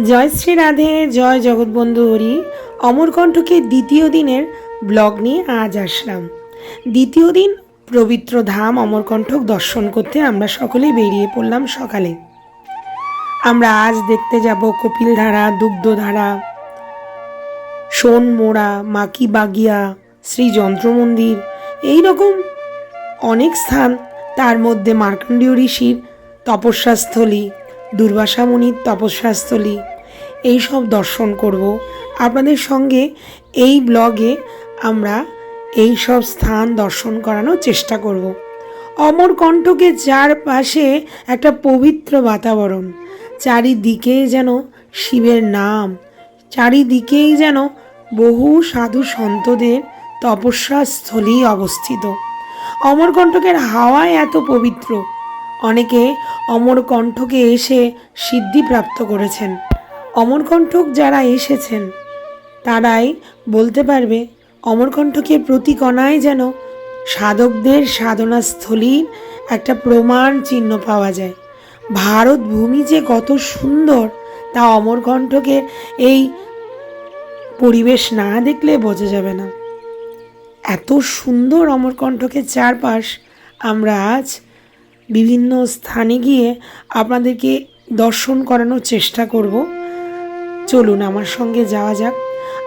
জয় শ্রী রাধে, জয় জগৎবন্ধু হরি। অমরকণ্ঠকে দ্বিতীয় দিনের ব্লগ নিয়ে আজ আসলাম। দ্বিতীয় দিন পবিত্র ধাম অমরকণ্ঠক দর্শন করতে আমরা সকলেই বেরিয়ে পড়লাম সকালে। আমরা আজ দেখতে যাব কপিলধারা, দুগ্ধধারা, সোনমোড়া মাকি বাগিয়া শ্রী যন্ত্র মন্দির। এই রকম অনেক স্থান, তার মধ্যে মার্কণ্ডীয় ঋষির তপস্যাস্থলী দুর্বাসা মুনির তপস্যাস্থলী। এই সব দর্শন করব। আপনাদের সঙ্গে এই ব্লগে আমরা এই সব স্থান দর্শন করানোর চেষ্টা করব। অমরকণ্ঠকে চারপাশে একটা পবিত্র বাতাবরণ, চারিদিকে যেন শিবের নাম, চারিদিকেই যেন বহু সাধু সন্তদের তপস্যাস্থলী অবস্থিত। অমরকণ্ঠকের হাওয়ায় এত পবিত্র অনেকে অমরকণ্ঠকে এসে সিদ্ধিপ্রাপ্ত করেছেন। অমরকণ্ঠক যারা এসেছেন, তারাই বলতে পারবে অমরকণ্ঠকের প্রতি কণায় যেন সাধকদের সাধনাস্থলীর একটা প্রমাণ চিহ্ন পাওয়া যায়। ভারত ভূমি যে কত সুন্দর, তা অমরকণ্ঠকের এই পরিবেশ না দেখলে বোঝা যাবে না। এত সুন্দর অমরকণ্ঠকের চারপাশ আমরা আজ বিভিন্ন স্থানে গিয়ে আপনাদেরকে দর্শন করানোর চেষ্টা করব। চলুন আমার সঙ্গে যাওয়া যাক।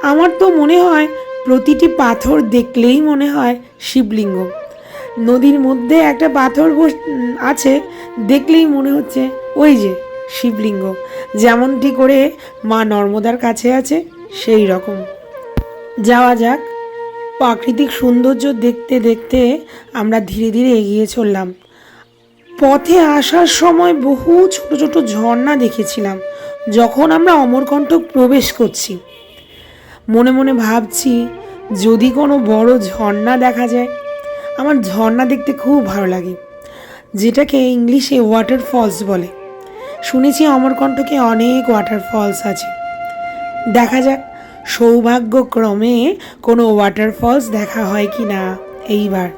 আমার তো মনে হয় প্রতিটি পাথর দেখলেই মনে হয় শিবলিঙ্গ। নদীর মধ্যে একটা পাথর আছে, দেখলেই মনে হচ্ছে ওই যে শিবলিঙ্গ। যেমনটি করে মা নর্মদার কাছে আছে, সেই রকম। যাওয়া যাক। প্রাকৃতিক সৌন্দর্য দেখতে দেখতে আমরা ধীরে ধীরে এগিয়ে চললাম। পথে আসার সময় বহু ছোট ছোট ঝর্ণা দেখেছিলাম, যখন আমরা অমরকণ্ঠক প্রবেশ করছি। মনে মনে ভাবছি, যদি কোনো বড় ঝর্ণা দেখা যায়, আমার ঝর্ণা দেখতে খুব ভালো লাগে, যেটাকে ইংলিশে ওয়াটার ফলস বলে। শুনেছি অমরকণ্ঠকে অনেক ওয়াটার ফলস আছে। দেখা যাক, সৌভাগ্যক্রমে কোনো ওয়াটার ফলস দেখা হয় কি না এইবার।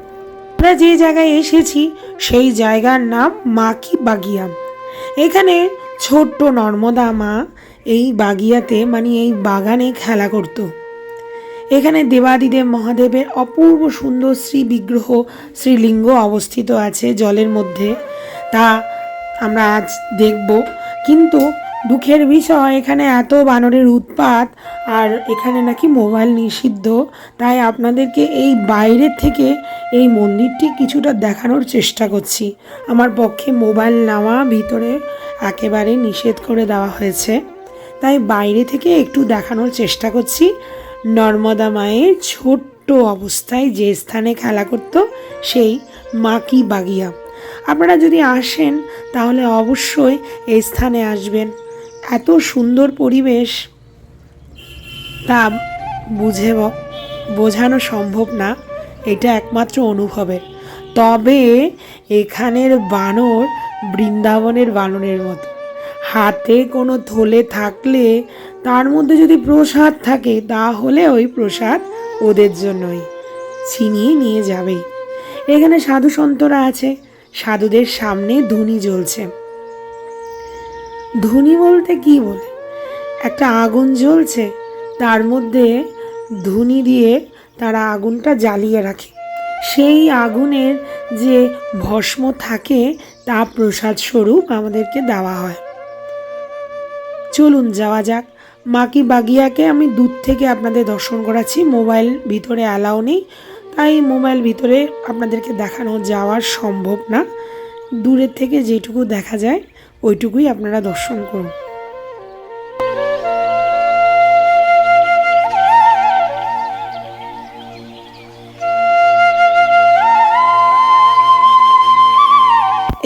আমরা যে জায়গায় এসেছি, সেই জায়গার নাম মাকি বাগিয়া। এখানে ছোট্ট নর্মদা মা এই বাগিয়াতে মানে এই বাগানে খেলা করতো। এখানে দেবাদিদেব মহাদেবের অপূর্ব সুন্দর শ্রী বিগ্রহ, শ্রীলিঙ্গ অবস্থিত আছে জলের মধ্যে। তা আমরা আজ দেখব। কিন্তু দুঃখের বিষয়, এখানে এত বানরের উৎপাত আর এখানে নাকি মোবাইল নিষিদ্ধ। তাই আপনাদেরকে এই বাইরের থেকে এই মন্দিরটি কিছুটা দেখানোর চেষ্টা করছি। আমার পক্ষে মোবাইল নেওয়া ভিতরে একেবারে নিষেধ করে দেওয়া হয়েছে। তাই বাইরে থেকে একটু দেখানোর চেষ্টা করছি। নর্মদা মায়ের ছোট্ট অবস্থায় যে স্থানে খেলা করত, সেই মাকি বাগিয়া আপনারা যদি আসেন, তাহলে অবশ্যই এই স্থানে আসবেন। এত সুন্দর পরিবেশ তা বুঝে বোঝানো সম্ভব না। এটা একমাত্র অনুভবের। তবে এখানের বানর বৃন্দাবনের বানরের মতো। হাতে কোনো থলে থাকলে তার মধ্যে যদি প্রসাদ থাকে, তাহলে ওই প্রসাদ ওদের জন্যই। ছিনিয়ে নিয়ে যাবেই। এখানে সাধু সন্তরা আছে। সাধুদের সামনে ধুনি জ্বলছে। ধুনি বলতে কি বলে? একটা আগুন জ্বলছে, তার মধ্যে ধুনি দিয়ে তারা আগুনটা জ্বালিয়ে রাখে। সেই আগুনের যে ভস্ম থাকে, তা প্রসাদ স্বরূপ আমাদেরকে দেওয়া হয়। চলুন যাওয়া যাক। মাকি বাগিয়াকে আমি দূর থেকে আপনাদের দর্শন করাচ্ছি। মোবাইল ভিতরে অ্যালাউ নেই, তাই মোবাইল ভিতরে আপনাদেরকে দেখানো যাওয়ার সম্ভব না। দূরের থেকে যেটুকু দেখা যায় ওইটুকুই আপনারা দর্শন করুন।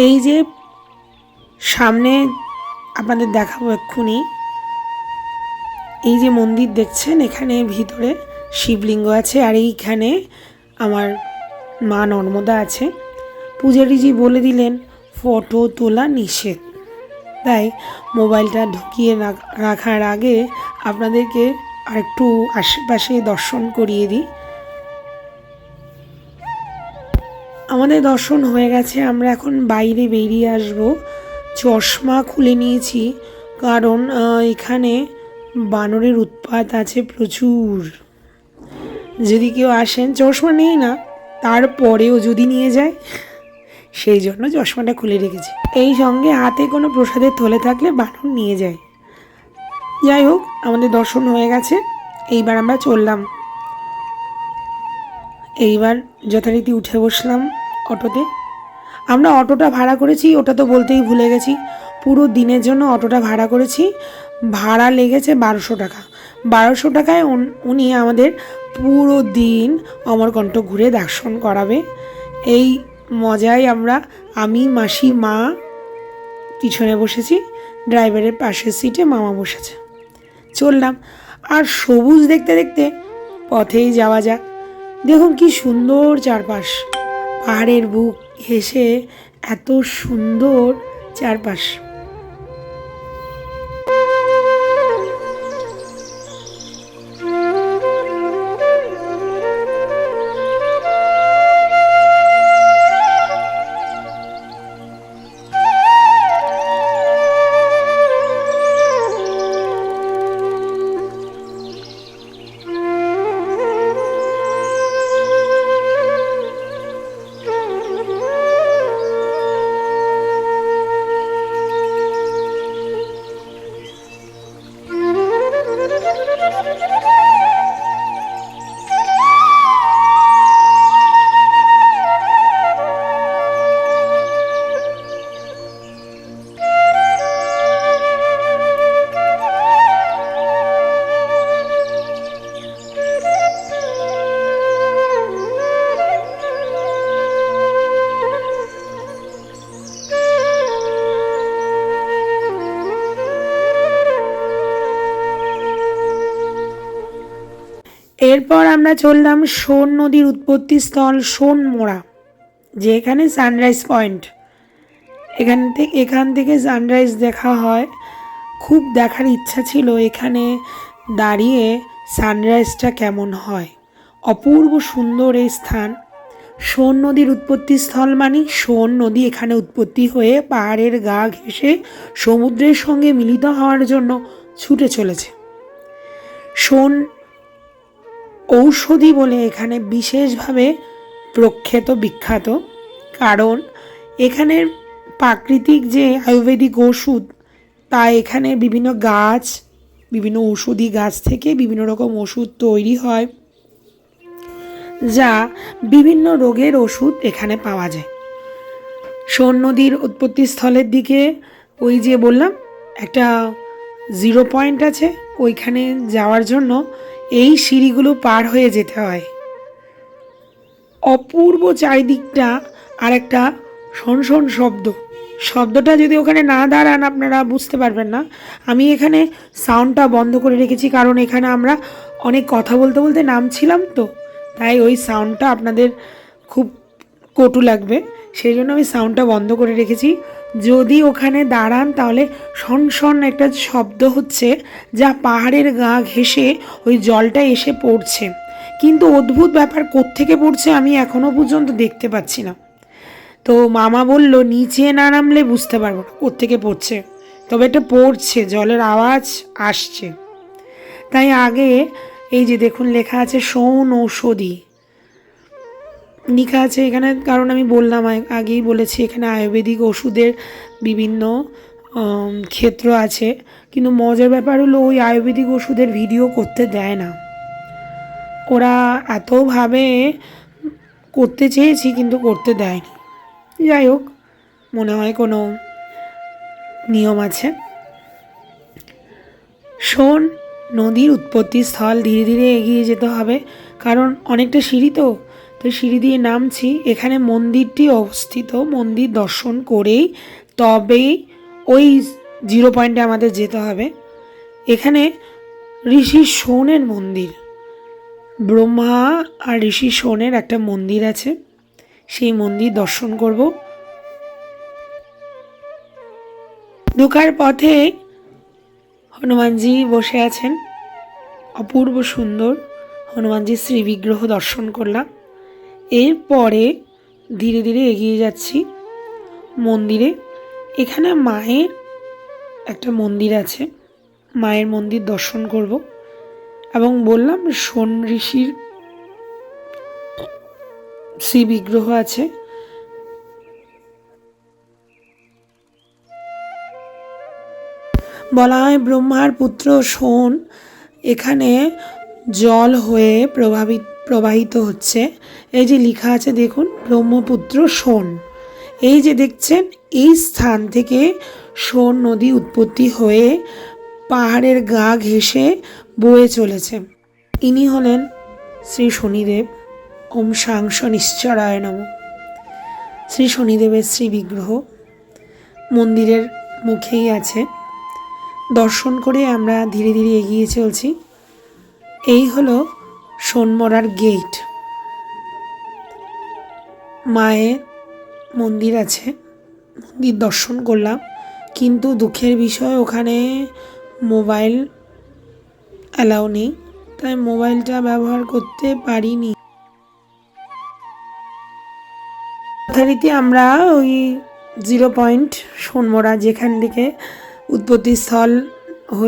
এই যে সামনে আপনাদের দেখাবো এক্ষুনি, এই যে মন্দির দেখছেন, এখানে ভিতরে শিবলিঙ্গ আছে, আর এইখানে আমার মা নর্মদা আছে। পূজারীজি বলে দিলেন, ফটো তোলা নিষেধ। তাই মোবাইলটা ঢুকিয়ে রাখার আগে আপনাদেরকে আরেকটু আশেপাশে দর্শন করিয়ে দিই। আমাদের দর্শন হয়ে গেছে, আমরা এখন বাইরে বেরিয়ে আসব। চশমা খুলে নিয়েছি, কারণ এখানে বানরের উৎপাত আছে প্রচুর। যদি কেউ আসেন, চশমা নেই না, তারপরেও যদি নিয়ে যায়। সেই জন্য চশমাটা খুলে রেখেছি। এই সঙ্গে হাতে কোনো প্রসাদের থলে থাকলে বানর নিয়ে যায়। যাই হোক, আমাদের দর্শন হয়ে গেছে। এইবার আমরা চললাম। এইবার যথারীতি উঠে বসলাম অটোতে। আমরা অটোটা ভাড়া করেছি, ওটা তো বলতেই ভুলে গেছি। পুরো দিনের জন্য অটোটা ভাড়া করেছি। ভাড়া লেগেছে বারোশো টাকা। বারোশো টাকায় উন- আমাদের পুরো দিন অমরকণ্ঠ ঘুরে দর্শন করাবে। এই মজায় আমরা। আমি, মাসি, মা, পিছনে বসেছি, ড্রাইভারের পাশের সিটে মামা বসেছে। চললাম। আর সবুজ দেখতে দেখতে পথেই যাওয়া যাক। দেখুন কি সুন্দর চারপাশ। পাহাড়ের বুক হেসে এত সুন্দর চারপাশ। এরপর আমরা চললাম সোন নদীর উৎপত্তি স্থল সোনমোড়া যেখানে সানরাইজ পয়েন্ট এখান থেকে এখান থেকে সানরাইজ দেখা হয়। খুব দেখার ইচ্ছা ছিল এখানে দাঁড়িয়ে সানরাইজটা কেমন হয়। অপূর্ব সুন্দর এই স্থান। সোন নদীর উৎপত্তি স্থল মানে সোন নদী এখানে উৎপত্তি হয়ে পাহাড়ের গা ঘেঁষে সমুদ্রের সঙ্গে মিলিত হওয়ার জন্য ছুটে চলেছে। সোন ঔষধি বলে এখানে বিশেষভাবে প্রখ্যাত, বিখ্যাত। কারণ এখানের প্রাকৃতিক যে আয়ুর্বেদিক ওষুধ, তা এখানে বিভিন্ন গাছ, বিভিন্ন ঔষধি গাছ থেকে বিভিন্ন রকম ওষুধ তৈরি হয়, যা বিভিন্ন রোগের ওষুধ এখানে পাওয়া যায়। সোন নদীর উৎপত্তি স্থলের দিকে ওই যে বললাম, একটা জিরো পয়েন্ট আছে, ওইখানে যাওয়ার জন্য এই সিঁড়িগুলো পার হয়ে যেতে হয়। অপূর্ব চারিদিকটা আর একটা শনশন শব্দ। শব্দটা যদি ওখানে না দাঁড়ান আপনারা বুঝতে পারবেন না। আমি এখানে সাউন্ডটা বন্ধ করে রেখেছি কারণ এখানে আমরা অনেক কথা বলতে বলতে নামছিলাম তো। তাই ওই সাউন্ডটা আপনাদের খুব কটু লাগবে। সেই জন্য আমি সাউন্ডটা বন্ধ করে রেখেছি। যদি ওখানে দাঁড়ান, তাহলে শন একটা শব্দ হচ্ছে যা পাহাড়ের গা ঘেঁষে ওই জলটা এসে পড়ছে। কিন্তু অদ্ভুত ব্যাপার কোত্থেকে পড়ছে আমি এখনও পর্যন্ত দেখতে পাচ্ছি না। তো মামা বলল, নিচে না নামলে বুঝতে পারব না, কোত্থেকে পড়ছে? তবে এটা পড়ছে, জলের আওয়াজ আসছে। তাই আগে এই যে দেখুন, লেখা আছে সৌন ঔষধি। লেখা আছে এখানে, কারণ আমি বললাম আগেই বলেছি, এখানে আয়ুর্বেদিক ওষুধের বিভিন্ন ক্ষেত্র আছে। কিন্তু মজার ব্যাপার হলো, ওই আয়ুর্বেদিক ওষুধের ভিডিও করতে দেয় না। ওরা এতভাবে করতে চেয়েছি, কিন্তু করতে দেয়নি। যাই হোক, মনে হয় কোনো নিয়ম আছে। শোন, নদীর উৎপত্তি স্থল ধীরে ধীরে এগিয়ে যেতে হবে, কারণ অনেকটা সিঁড়ি তো। তো সিঁড়ি দিয়ে নামছি। এখানে মন্দিরটি অবস্থিত। মন্দির দর্শন করেই তবেই ওই জিরো পয়েন্টে আমাদের যেতে হবে। এখানে ঋষি সোনের মন্দির। ব্রহ্মা আর ঋষি সোনের একটা মন্দির আছে। সেই মন্দির দর্শন করব। ঢোকার পথে হনুমানজি বসে আছেন। অপূর্ব সুন্দর। হনুমানজির শ্রী বিগ্রহ দর্শন করলাম। এরপরে ধীরে ধীরে এগিয়ে যাচ্ছি মন্দিরে। এখানে মায়ের একটা মন্দির আছে। মায়ের মন্দির দর্শন করব। এবং বললাম সোন ঋষির শ্রী বিগ্রহ আছে। বলা হয় ব্রহ্মার পুত্র সোন এখানে জল হয়ে প্রভাবিত প্রবাহিত হচ্ছে। এই যে লেখা আছে দেখুন, ব্রহ্মপুত্র সোন এই যে দেখছেন, এই স্থান থেকে সোন নদী উৎপত্তি হয়ে পাহাড়ের গা ঘেঁষে বয়ে চলেছে। ইনি হলেন শ্রী শনিদেব ওম সাংস নিশ্চরায় নম। শ্রী শনিদেবের শ্রী বিগ্রহ মন্দিরের মুখেই আছে। দর্শন করে আমরা ধীরে ধীরে এগিয়ে চলছি। এই হলো সোনমরার গেট মায়ের মন্দির আছে, মন্দির দর্শন করলাম, কিন্তু দুঃখের বিষয় ওখানে মোবাইল অ্যালাউ নেই, তাই মোবাইলটা ব্যবহার করতে পারিনি। যথারীতি আমরা ওই জিরো পয়েন্ট সোনমরা যেখান থেকে উৎপত্তিস্থল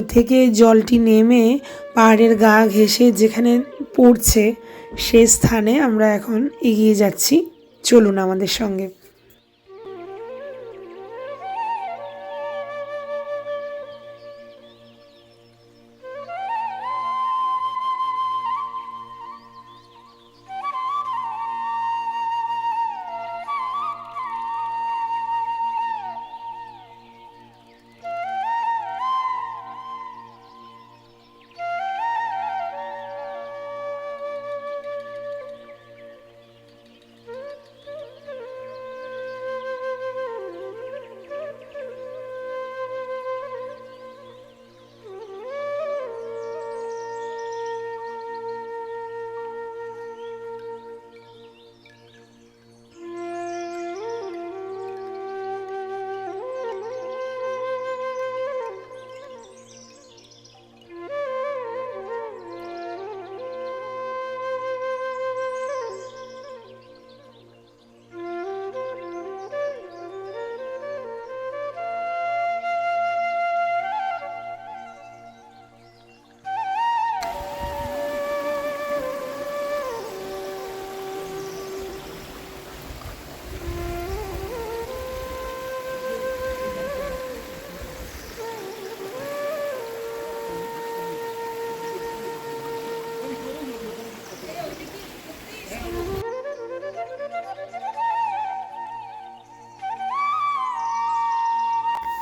থেকে জলটি নেমে পাহাড়ের গা ঘেঁষে যেখানে পড়ছে সে স্থানে আমরা এখন এগিয়ে যাচ্ছি। চলুন আমাদের সঙ্গে।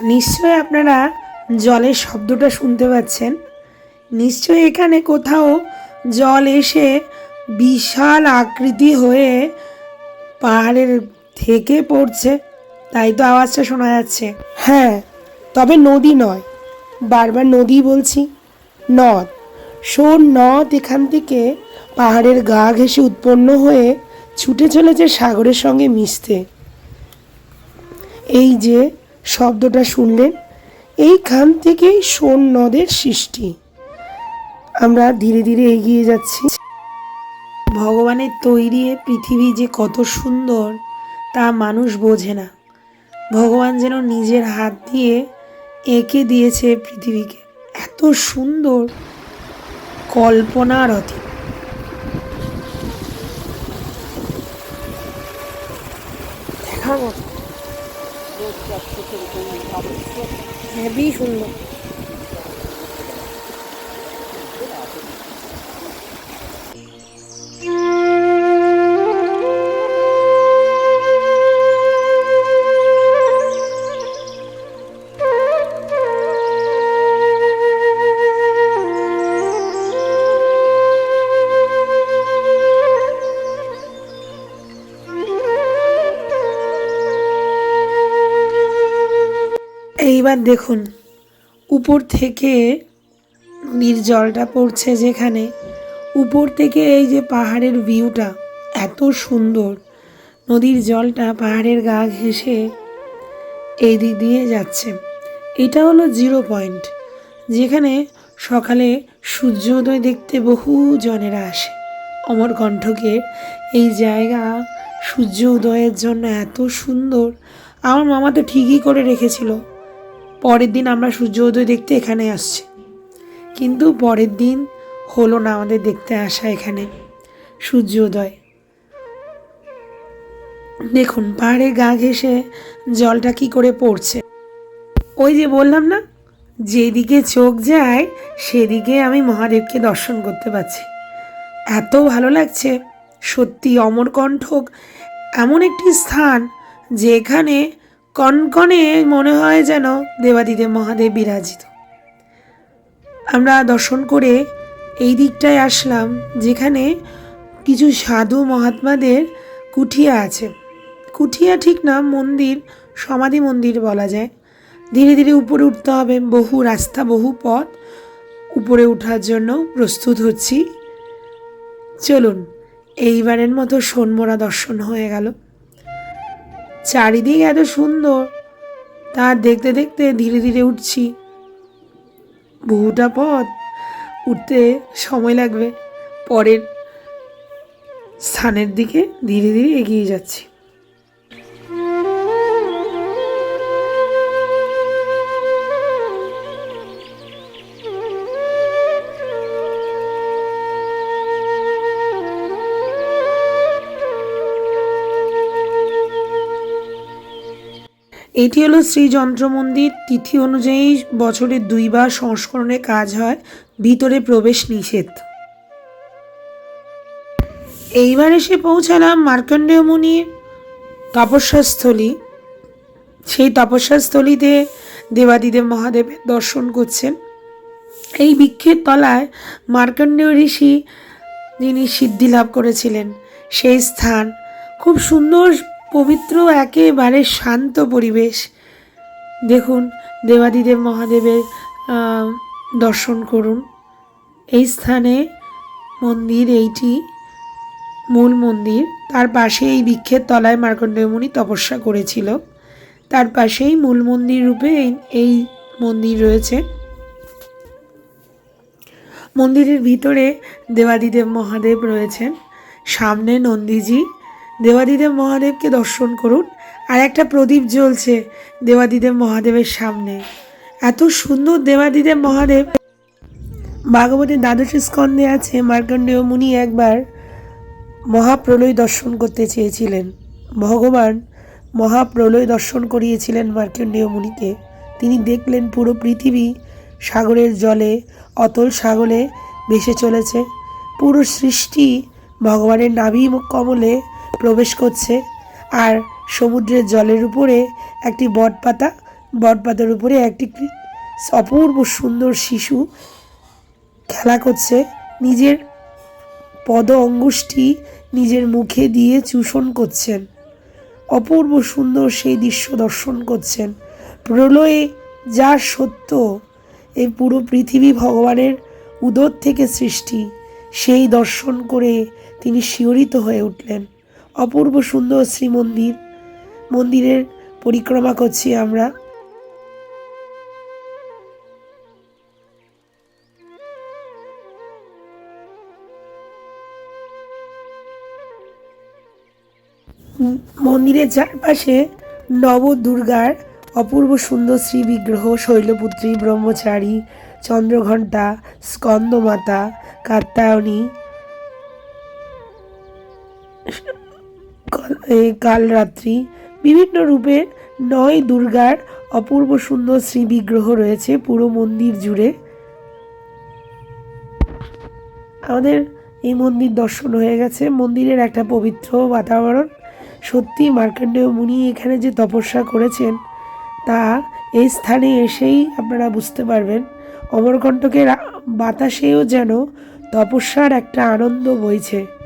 নিশ্চয়ই আপনারা জলের শব্দটা শুনতে পাচ্ছেন। নিশ্চয়ই এখানে কোথাও জল এসে বিশাল আকৃতি হয়ে পাহাড়ের থেকে পড়ছে, তাই তো আওয়াজটা শোনা যাচ্ছে। হ্যাঁ তবে নদী নয়, বারবার নদী বলছি, নদ। সোন নদ এখান থেকে পাহাড়ের গা ঘেঁষে উৎপন্ন হয়ে ছুটে চলেছে সাগরের সঙ্গে মিশতে। এই যে শব্দটা শুনলেন এইখান থেকেই সোন নদের সৃষ্টি। আমরা ধীরে ধীরে এগিয়ে যাচ্ছি। ভগবানের তৈরি পৃথিবী যে কত সুন্দর, তা মানুষ বোঝে না। ভগবান যেন নিজের হাত দিয়ে এঁকে দিয়েছে পৃথিবীকে। এত সুন্দর কল্পনার অতীত। দেখার মতো হেবি সুন্দর। দেখুন, উপর থেকে নদীর জলটা পড়ছে যেখানে। উপর থেকে এই যে পাহাড়ের ভিউটা, এত সুন্দর। নদীর জলটা পাহাড়ের গা ঘেঁষে এই দিক দিয়ে যাচ্ছে। এটা হলো জিরো পয়েন্ট, যেখানে সকালে সূর্যোদয় দেখতে বহু জনেরা আসে। অমরকণ্ঠকে এই জায়গা সূর্য উদয়ের জন্য এত সুন্দর। আমার মামা তো ঠিকই করে রেখেছিল। পরের দিন আমরা সূর্যোদয় দেখতে এখানে আসছি। কিন্তু পরের দিন হলো না আমাদের দেখতে আসা এখানে সূর্যোদয় দেখুন, পাহাড়ে গা ঘেসে জলটা কি করে পড়ছে। ওই যে বললাম না, যেদিকে চোখ যায়, সেদিকে আমি মহাদেবকে দর্শন করতে পারছি। এত ভালো লাগছে, সত্যি অমরকণ্ঠক এমন একটি স্থান যেখানে কনকনে মনে হয় যেন দেবাদিদেব মহাদেব বিরাজিত। আমরা দর্শন করে এই দিকটায় আসলাম, যেখানে কিছু সাধু মহাত্মাদের কুঠিয়া আছে। কুঠিয়া ঠিক না, মন্দির, সমাধি মন্দির বলা যায়। ধীরে ধীরে উপরে উঠতে হবে, বহু রাস্তা, বহু পথ উপরে ওঠার জন্য প্রস্তুত হচ্ছি। চলুন, এইবারের মতো সোনমোরা দর্শন হয়ে গেল। চারিদিক এত সুন্দর। তা দেখতে দেখতে ধীরে ধীরে উঠছি। বহুটা পথ উঠতে সময় লাগবে। পরের স্থানের দিকে ধীরে ধীরে এগিয়ে যাচ্ছি। এটি হলো শ্রী যন্ত্র মন্দির তিথি অনুযায়ী বছরে দুইবার সংস্করণে কাজ হয়, ভিতরে প্রবেশ নিষেধ। এইবার এসে পৌঁছালাম মার্কণ্ডেয় মুনির তপস্যাস্থলী। সেই তপস্যাস্থলীতে দেবাদিদেব মহাদেবের দর্শন করছেন। এই বৃক্ষের তলায় মার্কণ্ডেয় ঋষি যিনি সিদ্ধি লাভ করেছিলেন, সেই স্থান। খুব সুন্দর পবিত্র, একেবারে শান্ত পরিবেশ। দেখুন, দেবাদিদেব মহাদেবের দর্শন করুন। এই স্থানে মন্দির এইটি, মূল মন্দির। তার পাশে এই বৃক্ষের তলায় মার্কণ্ডেয়মুনি তপস্যা করেছিল। তার পাশেই মূল মন্দির রূপে এই এই মন্দির রয়েছে। মন্দিরের ভিতরে দেবাদিদেব মহাদেব রয়েছেন। সামনে নন্দীজি দেবাদিদেব মহাদেবকে দর্শন করুন। আর একটা প্রদীপ জ্বলছে দেবাদিদেব মহাদেবের সামনে। এত সুন্দর দেবাদিদেব মহাদেব। ভাগবতের দ্বাদশ স্কন্ধে আছে, মার্কণ্ডেয় মুনি একবার মহাপ্রলয় দর্শন করতে চেয়েছিলেন। ভগবান মহাপ্রলয় দর্শন করিয়েছিলেন মার্কণ্ডেয় মুনিকে। তিনি দেখলেন পুরো পৃথিবী সাগরের জলে, অতল সাগরে ভেসে চলেছে। পুরো সৃষ্টি ভগবানের নাভি কমলে প্রবেশ করছে। আর সমুদ্রের জলের উপরে একটি বটপাতা, বটপাতার উপরে একটি অপূর্ব সুন্দর শিশু খেলা করছে। নিজের পদ অঙ্গুষ্টি নিজের মুখে দিয়ে চূষণ করছেন। অপূর্ব সুন্দর সেই দৃশ্য দর্শন করছেন। প্রলয়ে যা সত্য এই পুরো পৃথিবী ভগবানের উদর থেকে সৃষ্টি। সেই দর্শন করে তিনি শিহরিত হয়ে উঠলেন। অপূর্ব সুন্দর শ্রীমন্দির। মন্দিরের পরিক্রমা করছি আমরা। মন্দিরের চারপাশে নবদুর্গার অপূর্ব সুন্দর শ্রী বিগ্রহ শৈলপুত্রী, ব্রহ্মচারী, চন্দ্রঘণ্টা, স্কন্দমাতা, কাত্যায়নী কাল- কালরাত্রি বিভিন্ন রূপে নয় দুর্গার অপূর্ব সুন্দর শ্রী বিগ্রহ রয়েছে পুরো মন্দির জুড়ে। আমাদের এই মন্দির দর্শন হয়ে গেছে। মন্দিরের একটা পবিত্র বাতাবরণ। সত্যি মার্কণ্ডেয় মুনি এখানে যে তপস্যা করেছেন, তা এই স্থানে এসেই আপনারা বুঝতে পারবেন। অমরকণ্টকের বাতাসেও যেন তপস্যার একটা আনন্দ বইছে।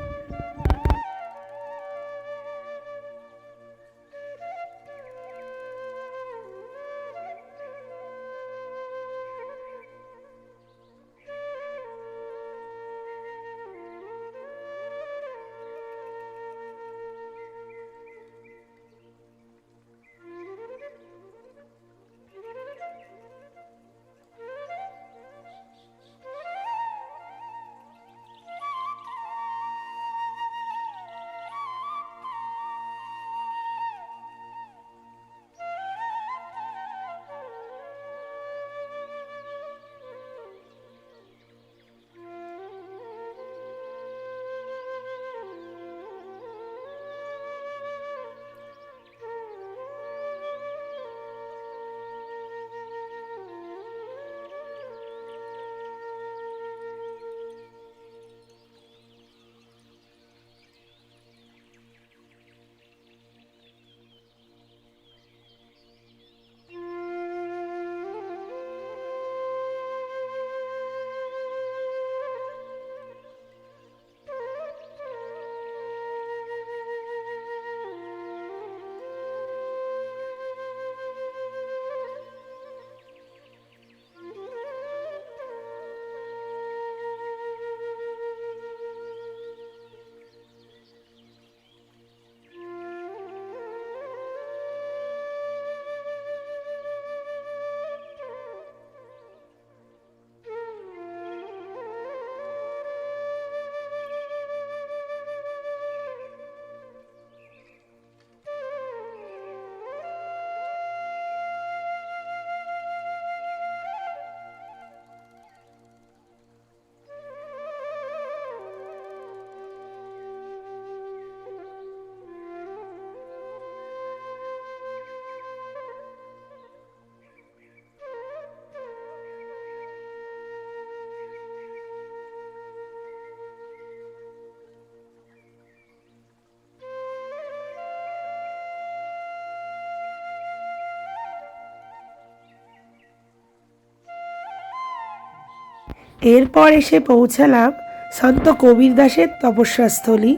এরপর এসে পৌঁছালাম সন্ত কবির দাসের তপস্যাস্থলী।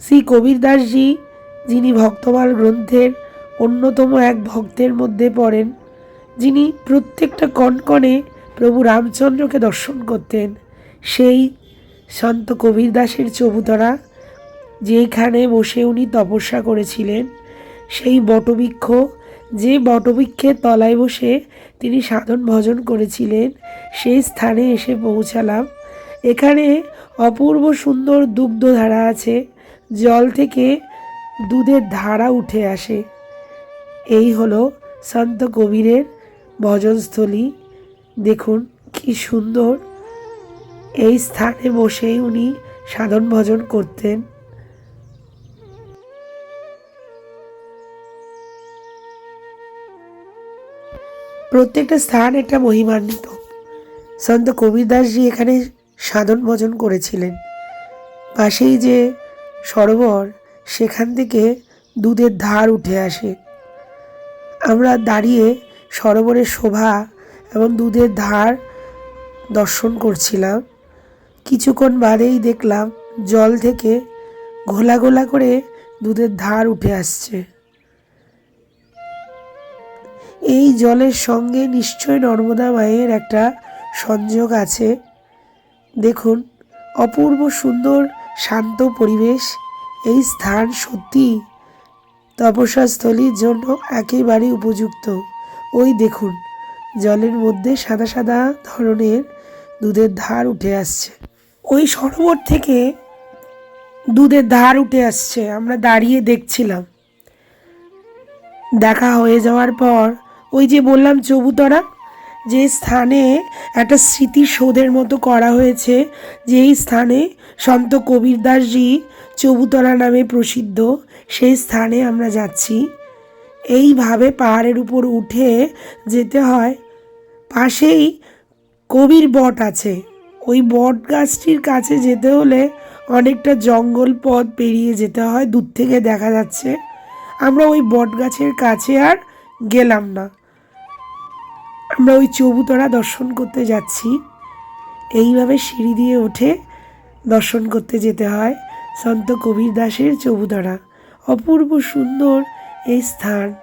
শ্রী কবির দাসজি, যিনি ভক্তমাল গ্রন্থের অন্যতম এক ভক্তের মধ্যে পড়েন, যিনি প্রত্যেকটা কণকণে প্রভু রামচন্দ্রকে দর্শন করতেন। সেই সন্ত কবির দাসের চবুতরা, যেখানে বসে উনি তপস্যা করেছিলেন, সেই বটবৃক্ষ যে বটবৃক্ষের তলায় বসে তিনি সাধন ভজন করেছিলেন, সেই স্থানে এসে পৌঁছালাম। এখানে অপূর্ব সুন্দর দুগ্ধধারা আছে, জল থেকে দুধের ধারা উঠে আসে। এই হলো সন্ত কবিরের ভজনস্থলী। দেখুন কি সুন্দর। এই স্থানে বসেই উনি সাধন ভজন করতেন। প্রত্যেকটা স্থান এটা মহিমান্বিত। সন্ত কবিরদাসজি এখানে সাধন ভজন করেছিলেন। পাশেই যে সরোবর, সেখান থেকে দুধের ধার উঠে আসে। আমরা দাঁড়িয়ে সরোবরের শোভা এবং দুধের ধার দর্শন করছিলাম। কিছুক্ষণ বাদেই দেখলাম জল থেকে ঘোলা ঘোলা করে দুধের ধার উঠে আসছে। এই জলের সঙ্গে নিশ্চয় নর্মদা মায়ের একটা সংযোগ আছে। দেখুন, অপূর্ব সুন্দর, শান্ত পরিবেশ, এই স্থান সত্যি তপস্যাস্থলীর জন্য একেবারে উপযুক্ত। ওই দেখুন, জলের মধ্যে সাদা সাদা ধরনের দুধের ধার উঠে আসছে। ওই সরোবর থেকে দুধের ধার উঠে আসছে, আমরা দাঁড়িয়ে দেখছিলাম। দেখা হয়ে যাওয়ার পর ওই যে বললাম চবুতরা যে স্থানে একটা স্মৃতিসৌধের মতো করা হয়েছে, যেই স্থানে সন্ত কবির দাসজি চবুতরা নামে প্রসিদ্ধ, সেই স্থানে আমরা যাচ্ছি। এইভাবে পাহাড়ের উপর উঠে যেতে হয়। পাশেই কবির বট আছে। ওই বট গাছটির কাছে যেতে হলে অনেকটা জঙ্গল পথ পেরিয়ে যেতে হয়, দূর থেকে দেখা যাচ্ছে। আমরা ওই বট গাছের কাছে আর গেলাম না। আমরা ওই চবুতরা দর্শন করতে যাচ্ছি। এইভাবে সিঁড়ি দিয়ে উঠে দর্শন করতে যেতে হয় সন্ত কবির দাসের চবুতরা। অপূর্ব সুন্দর এই স্থান।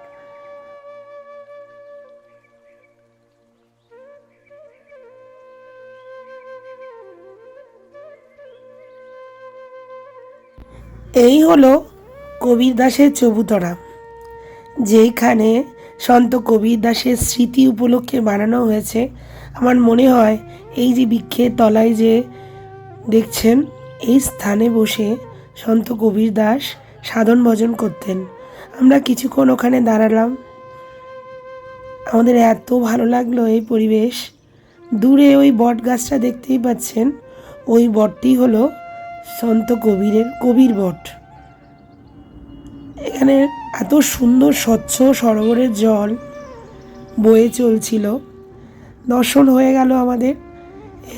এই হলো কবির দাসের চবুতরা। যেইখানে সন্ত কবির দাসের স্মৃতি উপলক্ষে বানানো হয়েছে। আমার মনে হয় এই যে বৃক্ষের তলায় যে দেখছেন, এই স্থানে বসে সন্ত কবির দাস সাধন ভজন করতেন। আমরা কিছুক্ষণ ওখানে দাঁড়ালাম। আমাদের এত ভালো লাগল এই পরিবেশ। দূরে ওই বট গাছটা দেখতেই পাচ্ছেন, ওই বটটি হলো সন্ত কবিরের কবির বট। এখানে এত সুন্দর স্বচ্ছ সরোবরের জল বয়ে চলছিল। দর্শন হয়ে গেল আমাদের।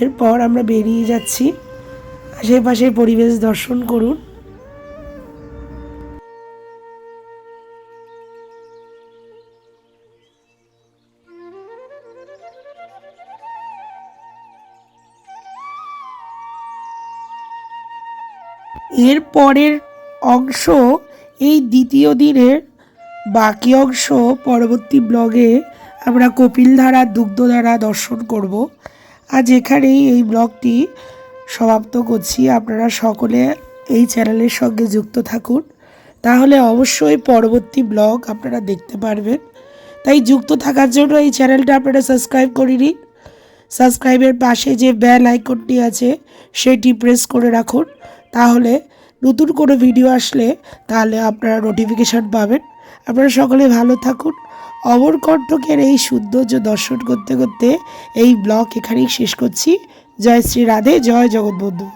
এরপর আমরা বেরিয়ে যাচ্ছি। আশেপাশের পরিবেশ দর্শন করুন। এর পরের অংশ এই দ্বিতীয় দিনের বাকি অংশ পরবর্তী ব্লগে আমরা কপিলধারা দুগ্ধধারা দর্শন করব। আজ এখানেই এই ব্লগটি সমাপ্ত করছি। আপনারা সকলে এই চ্যানেলের সঙ্গে যুক্ত থাকুন। তাহলে অবশ্যই পরবর্তী ব্লগ আপনারা দেখতে পারবেন। তাই যুক্ত থাকার জন্য এই চ্যানেলটা আপনারা সাবস্ক্রাইব করে নিন সাবস্ক্রাইবের পাশে যে বেল আইকনটি আছে, সেটি প্রেস করে রাখুন। তাহলে নতুন কোনো ভিডিও আসলে তাহলে আপনারা নোটিফিকেশান পাবেন। আপনারা সকলে ভালো থাকুন। অমরকণ্ঠকের এই সৌন্দর্য দর্শন করতে করতে এই ব্লগ এখানেই শেষ করছি। জয় শ্রী রাধে, জয় জগৎবন্ধু।